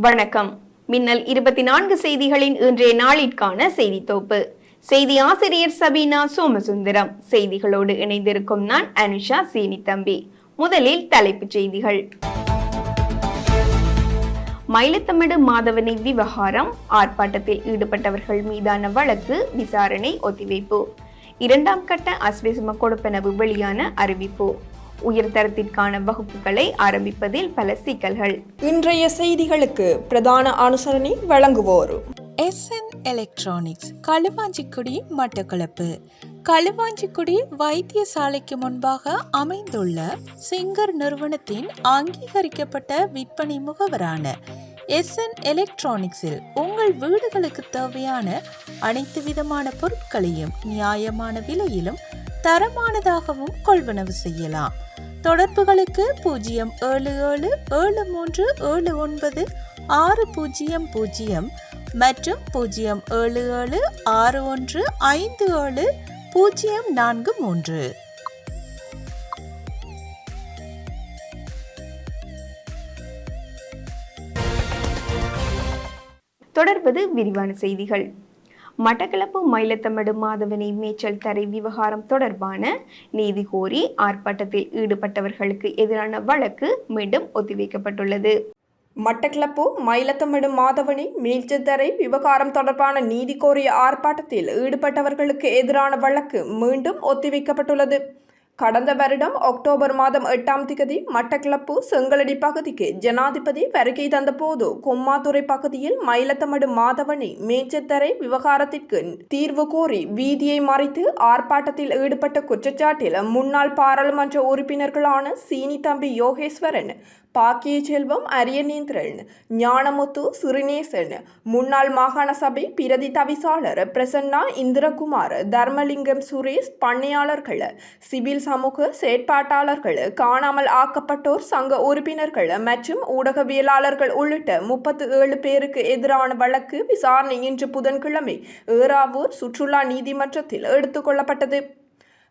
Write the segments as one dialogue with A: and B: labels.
A: வணக்கம். மின்னல் இருபத்தி நான்கு செய்திகளின் இன்றைய நாளிற்கான செய்தி தொகுப்பு. செய்தி ஆசிரியர் சபீனா சோமசுந்தரம். செய்திகளோடு இணைந்திருக்கும் நான் அனுஷா சீனி தம்பி முதலில் தலைப்புச் செய்திகள். மயிலத்தமிடு மாதவனை விவகாரம் ஆர்ப்பாட்டத்தில் ஈடுபட்டவர்கள் மீதான வழக்கு விசாரணை ஒத்திவைப்பு. இரண்டாம் கட்ட அஸ்விசும கொடுப்பனவு வெளியான அறிவிப்பு. உயர்தரத்திற்கான வகுப்புகளை ஆரம்பிப்பதில் பல சிக்கல்கள்.
B: இன்றைய செய்திகளுக்கு பிரதான அனுசரணை வழங்குவோர்.
C: S N electronics Kaluvanchikudy Batticaloa. Kaluvanchikudy வைத்தியசாலைக்கு முன்பாக அமைந்துள்ள சிங்கர் நிறுவனத்தின் அங்கீகரிக்கப்பட்ட விற்பனை முகவரான எஸ்என் எலக்ட்ரானிக்ஸில் உங்கள் வீடுகளுக்கு தேவையான அனைத்து விதமான பொருட்களையும் நியாயமான விலையிலும் தரமானதாகவும் கொள்வனவு செய்யலாம். தொடர்புகளுக்கு பூஜ்ஜியம் ஏழு ஏழு ஏழு மூன்று ஏழு ஒன்பது ஆறு பூஜ்ஜியம் பூஜ்ஜியம் மற்றும் பூஜ்ஜியம் ஏழு ஏழு ஆறு ஒன்று ஐந்து ஏழு பூஜ்ஜியம் நான்கு மூன்று.
A: தொடர்வது விரிவான செய்திகள். மட்டக்களப்பு மயிலத்தமடு மாதவனை மேய்ச்சல் தரை விவகாரம் தொடர்பான நீதி கோரி ஆர்ப்பாட்டத்தில் ஈடுபட்டவர்களுக்கு எதிரான வழக்கு மீண்டும் ஒத்திவைக்கப்பட்டுள்ளது.
B: மட்டக்களப்பு மயிலத்தமிடு மாதவனி மீள்ச்சத்தரை விவகாரம் தொடர்பான நீதி கோரிய ஆர்ப்பாட்டத்தில் ஈடுபட்டவர்களுக்கு எதிரான வழக்கு மீண்டும் ஒத்திவைக்கப்பட்டுள்ளது. கடந்த வருடம் அக்டோபர் மாதம் எட்டாம் திகதி மட்டக்களப்பு செங்கலடி பகுதிக்கு ஜனாதிபதி வருகை தந்தபோது கொம்மாத்துறை பகுதியில் மயிலத்தமடு மாதவனை மேச்சத்தரை விவகாரத்திற்கு தீர்வு கோரி வீதியை மறைத்து ஆர்ப்பாட்டத்தில் ஈடுபட்ட குற்றச்சாட்டில் முன்னாள் பாராளுமன்ற உறுப்பினர்களான சீனி தம்பி யோகேஸ்வரன் பாக்கிய செல்வம் அரியநேந்திரன் ஞானமுத்து சிறுநேசன் முன்னாள் மாகாண சபை பிரதி தவிசாளர் பிரசன்னா இந்திரகுமார் தர்மலிங்கம் சுரேஷ் பண்ணையாளர்கள் சிவில் சமூக செயற்பாட்டாளர்கள் காணாமல் ஆக்கப்பட்டோர் சங்க உறுப்பினர்கள் மற்றும் ஊடகவியலாளர்கள் உள்ளிட்ட முப்பத்து ஏழு பேருக்கு எதிரான வழக்கு விசாரணை இன்று புதன்கிழமை ஏறாவூர் சுற்றுலா நீதிமன்றத்தில் எடுத்துக்கொள்ளப்பட்டது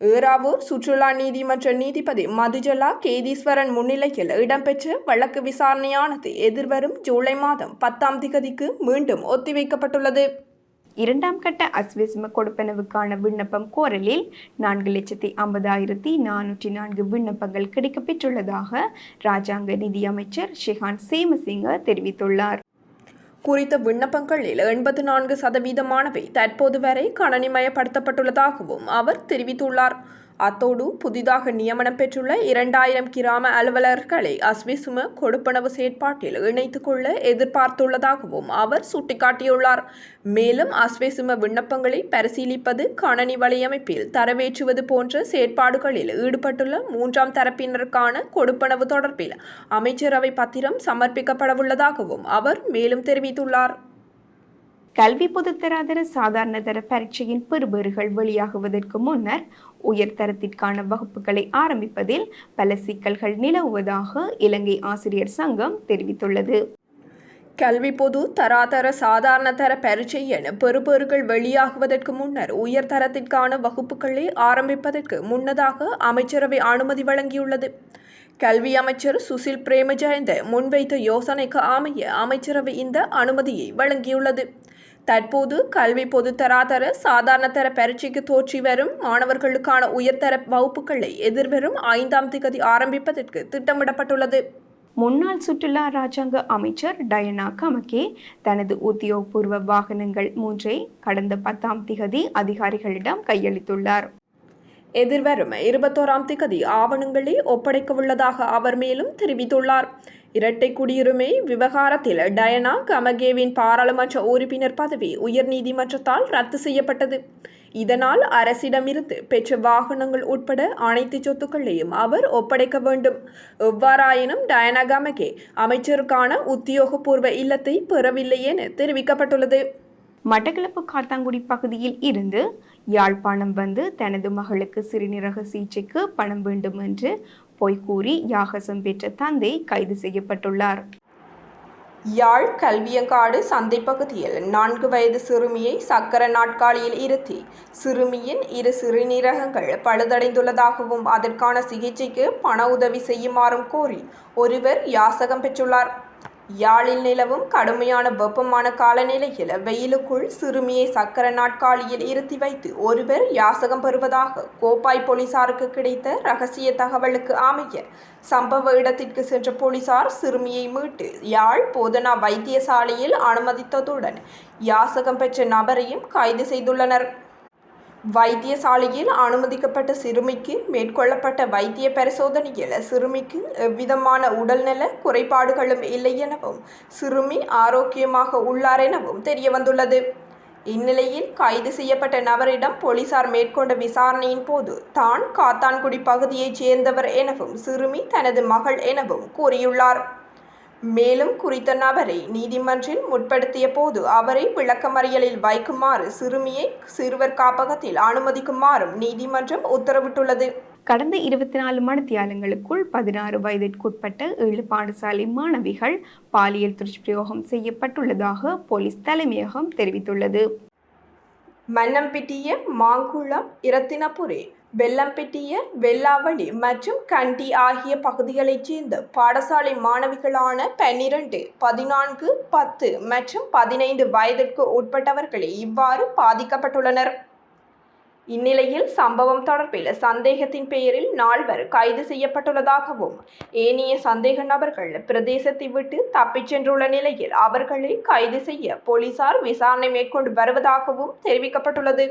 B: ஏறாவூர் சுற்றுலா நீதிமன்ற நீதிபதி மதுஜலா கேதீஸ்வரன் முன்னிலையில் இடம்பெற்ற வழக்கு விசாரணையானது எதிர்வரும் ஜூலை மாதம் பத்தாம் திகதிக்கு மீண்டும் ஒத்திவைக்கப்பட்டுள்ளது.
A: இரண்டாம் கட்ட அஸ்விஸ்ம கொடுப்பனவுக்கான விண்ணப்பம் கோரலில் நான்கு லட்சத்தி ஐம்பதாயிரத்தி நானூற்றி நான்கு விண்ணப்பங்கள் கிடைக்கப்பெற்றுள்ளதாக ராஜாங்க நிதியமைச்சர் ஷிஹான் சேமசிங்க தெரிவித்துள்ளார்.
B: குறித்த விண்ணப்பங்களில் எண்பத்து நான்கு சதவீதமானவை தற்போது வரை கணனிமயப்படுத்தப்பட்டுள்ளதாகவும் அவர் தெரிவித்துள்ளார். அத்தோடு புதிதாக நியமனம் பெற்றுள்ள இரண்டாயிரம் கிராம அலுவலர்களை அஸ்விசும கொடுப்பனவு செயற்பாட்டில் இணைத்துக் கொள்ள எதிர்பார்த்துள்ளதாகவும் அவர் சுட்டிக்காட்டியுள்ளார். மேலும் அஸ்விசும விண்ணப்பங்களை பரிசீலிப்பது கணனி வலையமைப்பில் தரவேற்றுவது போன்ற செயற்பாடுகளில் ஈடுபட்டுள்ள மூன்றாம் தரப்பினருக்கான கொடுப்பனவு தொடர்பில் அமைச்சரவை பத்திரம் சமர்ப்பிக்கப்படவுள்ளதாகவும் அவர் மேலும் தெரிவித்துள்ளார்.
A: கல்வி பொதுத்தராதர சாதாரண தர பரீட்சையின் பெறுபேறுகள் வெளியாகுவதற்கு முன்னர் உயர்தரத்திற்கான வகுப்புகளை ஆரம்பிப்பதில் பல சிக்கல்கள் நிலவுவதாக இலங்கை ஆசிரியர் சங்கம் தெரிவித்துள்ளது.
B: கல்வி பொது தராதர சாதாரண தர பரீட்சை என பெறுபேறுகள் வெளியாகுவதற்கு முன்னர் உயர்தரத்திற்கான வகுப்புகளை ஆரம்பிப்பதற்கு முன்னதாக அமைச்சரவை அனுமதி வழங்கியுள்ளது. கல்வி அமைச்சர் சுசில் பிரேமஜயந்த முன்வைத்த யோசனைக்கு அமைய அமைச்சரவை இந்த அனுமதியை வழங்கியுள்ளது. தற்போது கல்வி பொதுத்தராதர சாதாரண தர பரீட்சைக்கு தோற்றி வரும் மாணவர்களுக்கான உயர்தர வகுப்புகளை எதிர்வரும் ஐந்தாம் திகதி ஆரம்பிப்பதற்கு திட்டமிடப்பட்டுள்ளது.
A: முன்னாள் சுற்றுலா ராஜாங்க அமைச்சர் டயனா கமகே தனது உத்தியோகபூர்வ வாகனங்கள் மூன்றை கடந்த பத்தாம் திகதி அதிகாரிகளிடம் கையளித்துள்ளார்.
B: எதிர்வரும் இருபத்தோராம் திகதி ஆவணங்களை ஒப்படைக்கவுள்ளதாக அவர் மேலும் தெரிவித்துள்ளார். இரட்டை குடியுரிமை விவகாரத்தில் டயனா கமகேவின் பாராளுமன்ற உறுப்பினர் பதவி உயர்நீதிமன்றத்தால் ரத்து செய்யப்பட்டது. இதனால் அரசிடமிருந்து பெற்ற வாகனங்கள் உட்பட அனைத்து சொத்துக்களையும் அவர் ஒப்படைக்க வேண்டும். எவ்வாறாயினும் டயனா கமகே அமைச்சருக்கான உத்தியோகபூர்வ இல்லத்தை பெறவில்லை என தெரிவிக்கப்பட்டுள்ளது.
A: மட்டக்களப்பு காத்தாங்குடி பகுதியில் இருந்து யாழ்ப்பாணம் வந்து தனது மகளுக்கு சிறுநீரக சிகிச்சைக்கு பணம் வேண்டும் என்று பொய் கூறி யாகசம் பெற்ற தந்தை கைது செய்யப்பட்டுள்ளார்.
B: யாழ் கல்வியங்காடு சந்தை பகுதியில் நான்கு வயது சிறுமியை சக்கர நாட்காலியில் இருத்தி சிறுமியின் இரு சிறுநீரகங்கள் பழுதடைந்துள்ளதாகவும் அதற்கான சிகிச்சைக்கு பண உதவி செய்யுமாறும் கோரி ஒருவர் யாசகம் பெற்றுள்ளார். யாழில் நிலவும் கடுமையான வெப்பமான காலநிலையில் வெயிலுக்குள் சிறுமியை சக்கர நாட்காலியில் இருத்தி வைத்து ஒருவர் யாசகம் பெறுவதாக கோப்பாய் போலீசாருக்கு கிடைத்த ரகசிய தகவலுக்கு அமைய சம்பவ இடத்திற்கு சென்ற போலீசார் சிறுமியை மீட்டு யாழ் போதனா வைத்தியசாலையில் அனுமதித்ததுடன் யாசகம் பெற்ற நபரையும் கைது செய்துள்ளனர். வைத்தியசாலையில் அனுமதிக்கப்பட்ட சிறுமிக்கு மேற்கொள்ளப்பட்ட வைத்திய பரிசோதனையில் சிறுமிக்கு எவ்விதமான உடல்நல குறைபாடுகளும் இல்லை எனவும் சிறுமி ஆரோக்கியமாக உள்ளார் எனவும் தெரியவந்துள்ளது. இந்நிலையில் கைது செய்யப்பட்ட நபரிடம் போலீசார் மேற்கொண்ட விசாரணையின் போது தான் காத்தான்குடி பகுதியைச் சேர்ந்தவர் எனவும் சிறுமி தனது மகள் எனவும் கூறியுள்ளார். மேலும் குறித்த நபரை நீதிமன்றில் முற்படுத்திய போது அவரை விளக்கமறியலில் வைக்குமாறு சிறுமியை சிறுவர் காப்பகத்தில் அனுமதிக்குமாறும் நீதிமன்றம் உத்தரவிட்டுள்ளது.
A: கடந்த இருபத்தி நாலு மணித்தியாலங்களுக்குள் பதினாறு வயதிற்குட்பட்ட ஏழு பாடசாலை மாணவிகள் பாலியல் துஷ்பிரயோகம் செய்யப்பட்டுள்ளதாக போலீஸ் தலைமையகம் தெரிவித்துள்ளது.
B: மன்னம்பிட்டிய மாங்குளம் இரத்தினபுரி வெள்ளம்பிட்டிய வெள்ளாவளி மற்றும் கண்டி ஆகிய பகுதிகளைச் சேர்ந்த பாடசாலை மாணவிகளான பன்னிரண்டு பதினான்கு பத்து மற்றும் பதினைந்து வயதிற்கு உட்பட்டவர்களே இவ்வாறு பாதிக்கப்பட்டுள்ளனர். இந்நிலையில் சம்பவம் தொடர்பில் சந்தேகத்தின் பெயரில் நால்வர் கைது செய்யப்பட்டுள்ளதாகவும் ஏனைய சந்தேக நபர்கள் பிரதேசத்தை விட்டு தப்பிச் சென்றுள்ள நிலையில் அவர்களை கைது செய்ய போலீசார் விசாரணை மேற்கொண்டு வருவதாகவும் தெரிவிக்கப்பட்டுள்ளது.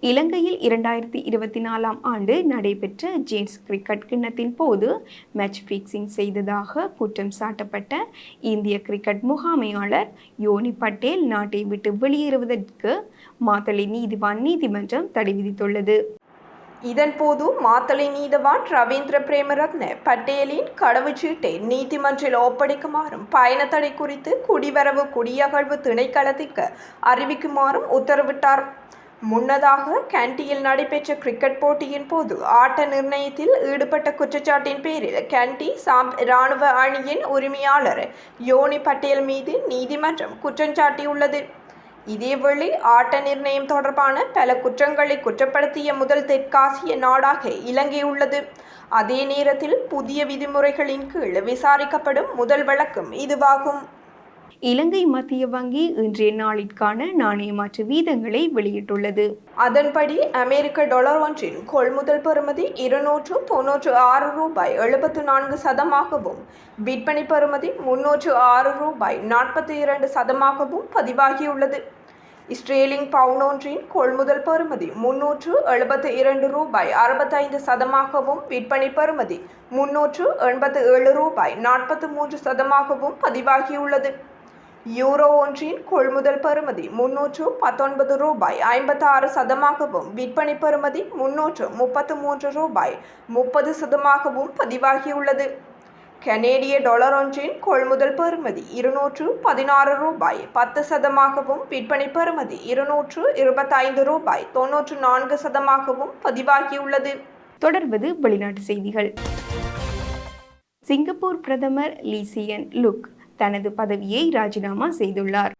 A: இலங்கையில் இரண்டாயிரத்தி இருபத்தி நாலாம் ஆண்டு நடைபெற்ற ஜேம்ஸ் கிரிக்கெட் கிண்ணத்தின் போது மேட்ச் ஃபிக்சிங் செய்ததாக குற்றம் சாட்டப்பட்ட இந்திய கிரிக்கெட் முகாமையாளர் யோனி பட்டேல் நாட்டை விட்டு வெளியேறுவதற்கு மாத்தளை நீதிவான் நீதிமன்றம் தடை விதித்துள்ளது.
B: இதன்போது மாத்தளை நீதவான் ரவீந்திர பிரேமரத்ன பட்டேலின் கடவுச்சீட்டை நீதிமன்றில் ஒப்படைக்குமாறும் பயணத்தடை குறித்து குடிவரவு குடியகழ்வு திணைக்களத்திற்கு அறிவிக்குமாறும் உத்தரவிட்டார். முன்னதாக கேண்டியில் நடைபெற்ற கிரிக்கெட் போட்டியின் போது ஆட்ட நிர்ணயத்தில் ஈடுபட்ட குற்றச்சாட்டின் பேரில் கேண்டி சாம் இராணுவ அணியின் உரிமையாளர் யோனி பட்டேல் மீது நீதிமன்றம் குற்றஞ்சாட்டியுள்ளது இதேவேளை ஆட்ட நிர்ணயம் தொடர்பான பல குற்றங்களை குற்றப்படுத்திய முதல் தெற்காசிய நாடாக இலங்கை உள்ளது. அதே நேரத்தில் புதிய விதிமுறைகளின் கீழ் விசாரிக்கப்படும் முதல் வழக்கும் இதுவாகும்.
A: இலங்கை மத்திய வங்கி இன்றைய நாளிற்கான நாணய மாற்று வீதங்களை வெளியிட்டுள்ளது.
B: அதன்படி அமெரிக்க டாலர் ஒன்றின் கொள்முதல் பெறுமதி இருநூற்று தொன்னூற்று ஆறு ரூபாய் எழுபத்து நான்கு சதமாகவும் விற்பனை பெறுமதி முன்னூற்று ஆறு ரூபாய் நாற்பத்தி இரண்டு சதமாகவும் பதிவாகியுள்ளது. இஸ்ரேலிங் பவுன் ஒன்றின் கொள்முதல் பெறுமதி முன்னூற்று எழுபத்து இரண்டு ரூபாய் அறுபத்தைந்து சதமாகவும் விற்பனை பெறுமதி முன்னூற்று எண்பத்து ஏழு ரூபாய் நாற்பத்து மூன்று சதமாகவும் பதிவாகியுள்ளது. யூரோ ஒன்றின் கொள்முதல் பெறுமதி முன்னூற்று பத்தொன்பது ரூபாய் ஐம்பத்தாறு சதமாகவும் விற்பனை பெறுமதி முன்னூற்று முப்பத்து மூன்று ரூபாய் முப்பது சதமாகவும் பதிவாகியுள்ளது. கனேடிய டாலர் ஒன்றின் கொள்முதல் பெறுமதி இருநூற்று பதினாறு ரூபாய் பத்து சதமாகவும் விற்பனை பெறுமதி இருநூற்று இருபத்தைந்து ரூபாய் தொன்னூற்று நான்கு சதமாகவும் பதிவாகியுள்ளது.
A: தொடர்வது வெளிநாட்டு செய்திகள். சிங்கப்பூர் பிரதமர் லீசியன் லுக். தனது பதவியை ராஜினாமா செய்துள்ளார்.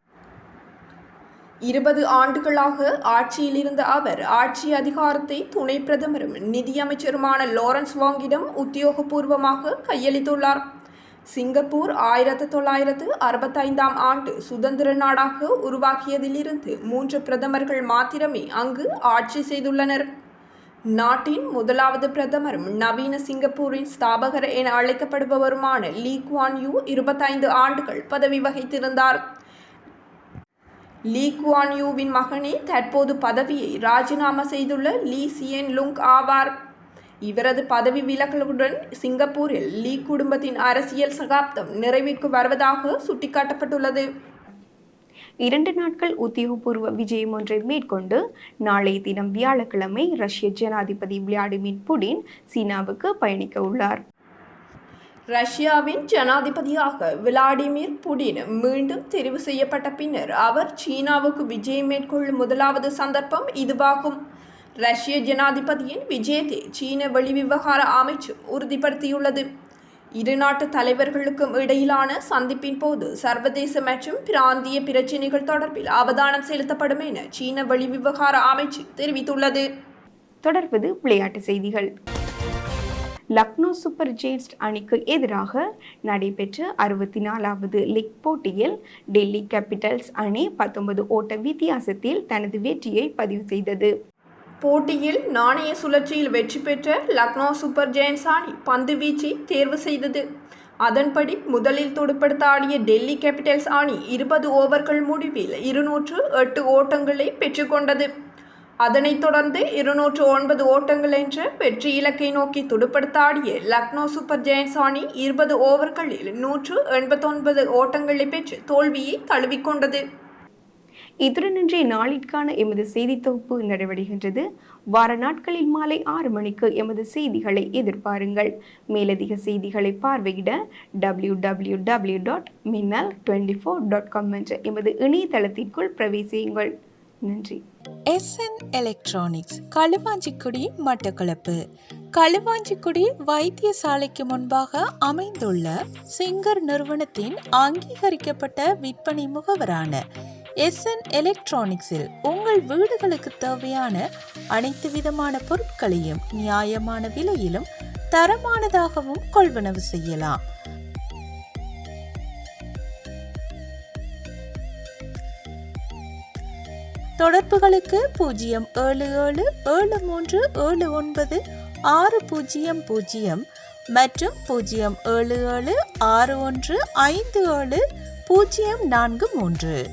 B: இருபது ஆண்டுகளாக ஆட்சியில் இருந்த அவர் ஆட்சி அதிகாரத்தை துணை பிரதமரும் நிதியமைச்சருமான லாரன்ஸ் வாங்கிடம் உத்தியோகபூர்வமாக கையளித்துள்ளார். சிங்கப்பூர் ஆயிரத்து தொள்ளாயிரத்து அறுபத்தைந்தாம் ஆண்டு சுதந்திர நாடாக உருவாக்கியதிலிருந்து மூன்று பிரதமர்கள் மாத்திரமே அங்கு ஆட்சி செய்துள்ளனர். நாட்டின் முதலாவது பிரதமரும் நவீன சிங்கப்பூரின் ஸ்தாபகர் என அழைக்கப்படுபவருமான லீ குவான் யூ இருபத்தைந்து ஆண்டுகள் பதவி வகித்திருந்தார். லீ குவான் யூவின் மகனே தற்போது பதவியை ராஜினாமா செய்துள்ள லீ சியன் லுங் ஆவார். இவரது பதவி விலகலுடன் சிங்கப்பூரில் லீ குடும்பத்தின் அரசியல் சகாப்தம் நிறைவுக்கு வருவதாக சுட்டிக்காட்டப்பட்டுள்ளது.
A: இரண்டு நாட்கள் உத்தியோகபூர்வ விஜயம் ஒன்றை மேற்கொண்டு நாளைய தினம் வியாழக்கிழமை ரஷ்ய ஜனாதிபதி விளாடிமிர் புடின் சீனாவுக்கு பயணிக்க உள்ளார்.
B: ரஷ்யாவின் ஜனாதிபதியாக விளாடிமிர் புடின் மீண்டும் தெரிவு செய்யப்பட்ட பின்னர் அவர் சீனாவுக்கு விஜயம் மேற்கொள்ளும் முதலாவது சந்தர்ப்பம் இதுவாகும். ரஷ்ய ஜனாதிபதியின் விஜயத்தை சீன வெளிவிவகார அமைச்சு உறுதிப்படுத்தியுள்ளது. இரு நாட்டு தலைவர்களுக்கும் இடையிலான சந்திப்பின் போது சர்வதேச மற்றும் பிராந்திய பிரச்சினைகள் தொடர்பில் அவதானம் செலுத்தப்படும் என சீன வெளிவிவகார அமைச்சு தெரிவித்துள்ளது.
A: தொடர்வது விளையாட்டு செய்திகள். லக்னோ சூப்பர் ஜெயின்ஸ் அணிக்கு எதிராக நடைபெற்ற அறுபத்தி நாலாவது லீக் போட்டியில் டெல்லி கேபிட்டல்ஸ் அணி பத்தொன்பது ஓட்ட வித்தியாசத்தில் தனது வெற்றியை பதிவு செய்தது.
B: போட்டியில் நாணய சுழற்சியில் வெற்றி பெற்ற லக்னோ சூப்பர் ஜெயின்ஸ் அணி பந்து வீச்சை தேர்வு செய்தது. அதன்படி முதலில் துடுப்படுத்த ஆடிய டெல்லி கேபிட்டல்ஸ் அணி இருபது ஓவர்கள் முடிவில் இருநூற்று எட்டு ஓட்டங்களை பெற்றுக்கொண்டது அதனைத் தொடர்ந்து இருநூற்று ஒன்பது ஓட்டங்கள் என்ற வெற்றி இலக்கை நோக்கி துடுப்படுத்த ஆடிய லக்னோ சூப்பர் ஜெயின்ஸ் அணி இருபது ஓவர்களில் நூற்று எண்பத்தொன்பது ஓட்டங்களை பெற்று தோல்வியை தழுவிக்கொண்டது
A: இத்துடன் இன்றைய நாளிற்கான எமது செய்தி தொகுப்பு நிறைவடைகின்றது. வார நாட்களில் மாலை ஆறு மணிக்கு எமது செய்திகளை எதிர்பாருங்கள். மேலதிக செய்திகளை பார்வையிட W W W dot Minnal twenty four dot com என்ற எமது இணையதளத்திற்குள் பிரவேசியுங்கள். நன்றி.
C: S N electronics Kaluvanchikudy Batticaloa. Kaluvanchikudy வைத்தியசாலைக்கு முன்பாக அமைந்துள்ள சிங்கர் நிறுவனத்தின் அங்கீகரிக்கப்பட்ட விற்பனை முகவரான எஸ்என் எலக்ட்ரானிக்ஸில் உங்கள் வீடுகளுக்கு தேவையான அனைத்து விதமான பொருட்களையும் நியாயமான விலையிலும் தரமானதாகவும் கொள்வனவு செய்யலாம். தொடர்புகளுக்கு பூஜ்ஜியம் ஏழு ஏழு ஏழு மூன்று ஏழு ஒன்பது ஆறு பூஜ்ஜியம் பூஜ்ஜியம் மற்றும் பூஜ்ஜியம் ஏழு ஏழு ஆறு ஒன்று ஐந்து ஏழு பூஜ்ஜியம் நான்கு மூன்று.